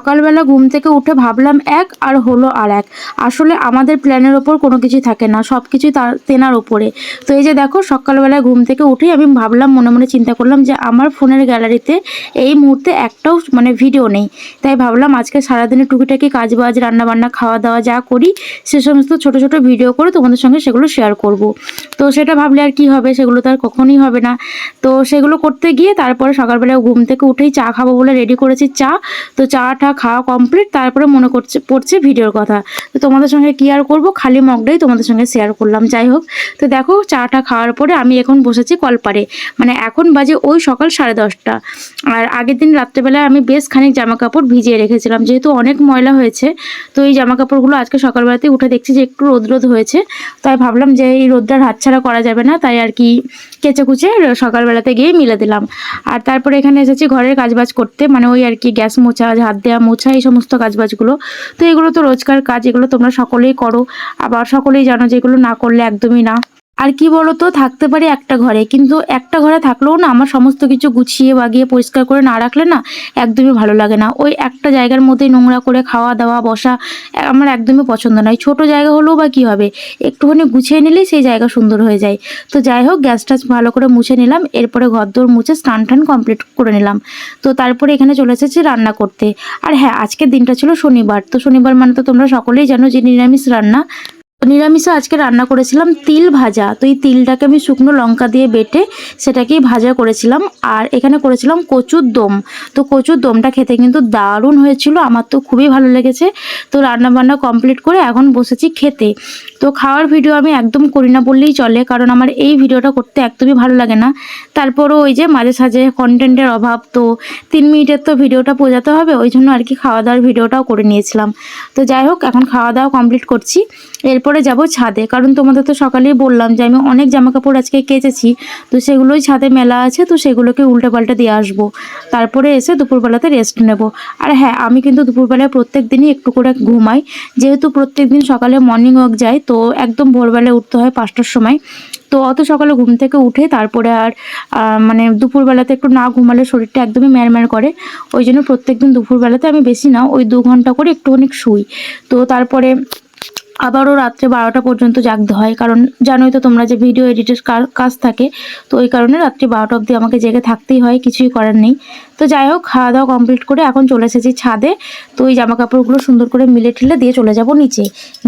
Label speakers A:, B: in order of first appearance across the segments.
A: সকালবেলা ঘুম থেকে উঠে ভাবলাম এক আর হলো আর এক। আসলে আমাদের প্ল্যানের ওপর কোনো কিছু থাকে না সব কিছুই তার, তেনার ওপরে। তো এই যে দেখো, সকালবেলায় ঘুম থেকে উঠেই আমি ভাবলাম, মনে মনে চিন্তা করলাম যে আমার ফোনের গ্যালারিতে এই মুহূর্তে একটাও মানে ভিডিও নেই। তাই ভাবলাম আজকে সারাদিনে টুকিটাকি কাজ বাজ রান্নাবান্না খাওয়া দাওয়া যা করি, সে সমস্ত ছোট ছোট ভিডিও করে তোমাদের সঙ্গে সেগুলো শেয়ার করব। তো সেটা ভাবলে আর কি হবে, সেগুলো তো আর কখনোই হবে না। তো সেগুলো করতে গিয়ে তারপরে সকালবেলায় ঘুম থেকে উঠেই চা খাব বলে রেডি করেছি চা। তো চাটা খাওয়া কমপ্লিট তারপরে মনে করছে, পড়ছে ভিডিওর কথা। তো তোমাদের সঙ্গে কি আর করব? খালি মগটাই তোমাদের সঙ্গে শেয়ার করলাম, যাই হোক। তো দেখো, চাটা খাওয়ার পরে আমি এখন বসেছি কলপারে মানে এখন বাজে ওই সকাল সাড়ে দশটা। আর আগের দিন রাত্রেবেলায় আমি বেশ খানিক জামা কাপড় ভিজিয়ে রেখেছিলাম, যেহেতু অনেক ময়লা হয়েছে। তো এই জামা কাপড়গুলো আজকে সকালবেলাতে উঠে দেখছি যে একটু রোদ রোদ হয়েছে। তাই ভাবলাম যে এই রোদটার হাতছাড়া করা যাবে না, তাই আর কি কেচে কুচে সকালবেলাতে গিয়ে মিলে দিলাম। আর তারপরে এখানে এসেছি ঘরের কাজবাজ করতে মানে ওই আর কি গ্যাস মোছা, হাত দেওয়া মোছা, এই সমস্ত কাজবাজগুলো। তো এগুলো তো রোজকার কাজ, এগুলো তোমরা সকলেই করো। আবার সকলেই জানো যে এগুলো না করলে একদমই না। আর কি বলতো, থাকতে পারি একটা ঘরে। কিন্তু একটা ঘরে থাকলেও না আমার সমস্ত কিছু গুছিয়ে, বাগিয়ে, পরিষ্কার করে না রাখলে না একদমই ভালো লাগে না। ওই একটা জায়গার মধ্যেই নোংরা করে খাওয়া দাওয়া বসা আমার একদমই পছন্দ নয়। ছোট জায়গা হলেও বা কী হবে? একটুখানি গুছিয়ে নিলেই সেই জায়গা সুন্দর হয়ে যায়। তো যাই হোক, গ্যাস টাস ভালো করে মুছে নিলাম। এরপরে ঘরদোর মুছে স্নান টান কমপ্লিট করে নিলাম। তো তারপরে এখানে চলে এসেছি রান্না করতে। আর হ্যাঁ আজকের দিনটা ছিল শনিবার। তো শনিবার মানে তো তোমরা সকলেই জানো যে নিরামিষ রান্না। নিরামিষে আজকে রান্না করেছিলাম তিল ভাজা। তো এই তিলটাকে আমি শুকনো লঙ্কা দিয়ে বেটে সেটাকেই ভাজা করেছিলাম। আর এখানে করেছিলাম কচুর দম। তো কচুর দমটা খেতে কিন্তু দারুণ হয়েছিল। আমার তো খুবই ভালো লেগেছে। তো রান্না বান্না কমপ্লিট করে এখন বসেছি খেতে। তো খাওয়ার ভিডিও আমি একদম করি না বললেই চলে, কারণ আমার এই ভিডিওটা করতে একদমই ভালো লাগে না। তারপরও ওই যে মাঝে সাঝে কন্টেন্টের অভাব, তো তিন মিনিটের তো ভিডিওটা বোঝাতে হবে, ওই জন্য আর কি খাওয়া দাওয়ার ভিডিওটাও করে নিয়েছিলাম। তো যাই হোক, এখন খাওয়া দাওয়া কমপ্লিট করছি। এরপরে যাব ছাদে। কারণ তোমাদের তো সকালেই বললাম যে আমি অনেক জামা কাপড় আজকে কেচেছি, তো সেগুলোই ছাদে মেলা আছে, তো সেগুলোকে উল্টে পাল্টে দিয়ে আসব। তারপরে এসে দুপুরবেলাতে রেস্ট নেব। আর হ্যাঁ আমি কিন্তু দুপুরবেলায় প্রত্যেক দিনই একটু করে ঘুমাই। যেহেতু প্রত্যেক দিন সকালে মর্নিং ওয়াক যাই তো একদম ভোরবেলায় উঠতে হয় পাঁচটার সময়। তো অত সকালে ঘুম থেকে উঠে তারপরে আর মানে দুপুরবেলাতে একটু না ঘুমালে শরীরটা একদমই ম্যারম্যার করে। ওই জন্য প্রত্যেক দিন দুপুরবেলাতে আমি বেশি না, ওই দু ঘণ্টা করে একটুখানি শুই। তো তারপরে আবারও রাত্রে বারোটা পর্যন্ত জাগতে হয়, কারণ জানোই তো তোমরা যে ভিডিও এডিটের কাজ থাকে, তো ওই কারণে রাত্রি বারোটা অবধি আমাকে জেগে থাকতেই হয়, কিছুই করার নেই। তো যাই হোক খাওয়া দাওয়া কমপ্লিট করে এখন চলে এসেছি ছাদে, তো ওই জামা কাপড়গুলো সুন্দর করে মিলে ঠিলে দিয়ে চলে যাব নিচে,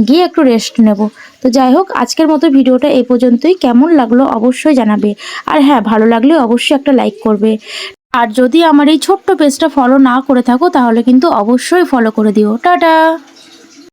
A: গিয়ে একটু রেস্ট নেব। তো যাই হোক, আজকের মতো ভিডিওটা এই পর্যন্তই, কেমন লাগল অবশ্যই জানাবে, আর হ্যাঁ ভালো লাগলে অবশ্যই একটা লাইক করবে। আর যদি আমার এই ছোট্ট পেজটা ফলো না করে থাকো, তাহলে কিন্তু অবশ্যই ফলো করে দিও। টাটা!